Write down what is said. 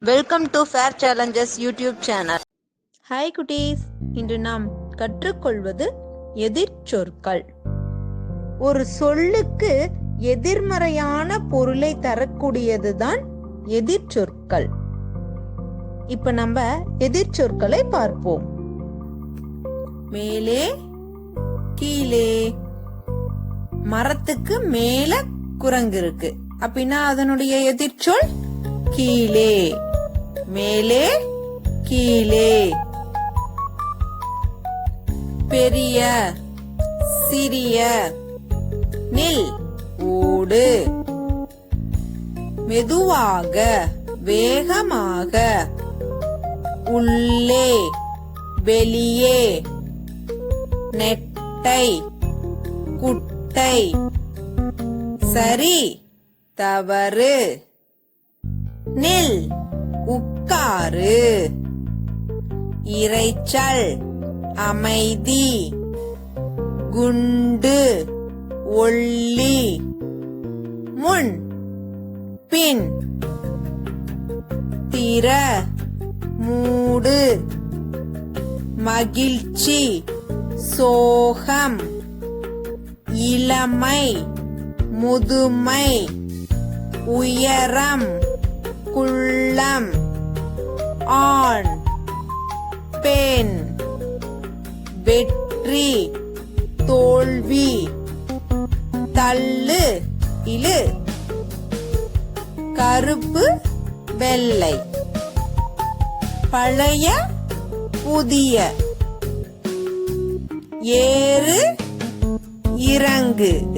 Welcome to fair challenges YouTube channel hi குட்டீஸ். இன்று நாம் கற்றுக்கொள்வது எதிர்ச்சொற்கள். ஒரு சொல்லுக்கு எதிர்மறையான பொருளை தரக்கூடியதுதான் எதிர்ச்சொற்கள். இப்ப நம்ம எதிர்ச்சொற்களை பார்ப்போம். மேலே கீழே. மரத்துக்கு மேல குரங்கு இருக்கு. அப்படின்னா அதனுடைய எதிர்ச்சொல்? கீழே. மேலே கீழே. பெரிய சிறிய நில் ஓடு. மெதுவாக வேகமாக. உள்ளே வெளியே. நெட்டை குட்டை. சரி தவறு. நில் உட்காரு. இரைச்சல் அமைதி. குண்டு ஒள்ளி முன் பின். திற மூடு. மகிழ்ச்சி சோகம். இளமை முதுமை. உயரம். குள்ளம் ஆண். பெண். வெற்றி. தோல்வி. தள்ளு. இழு. கருப்பு. வெள்ளை. பழைய. புதிய. ஏறு. இறங்கு.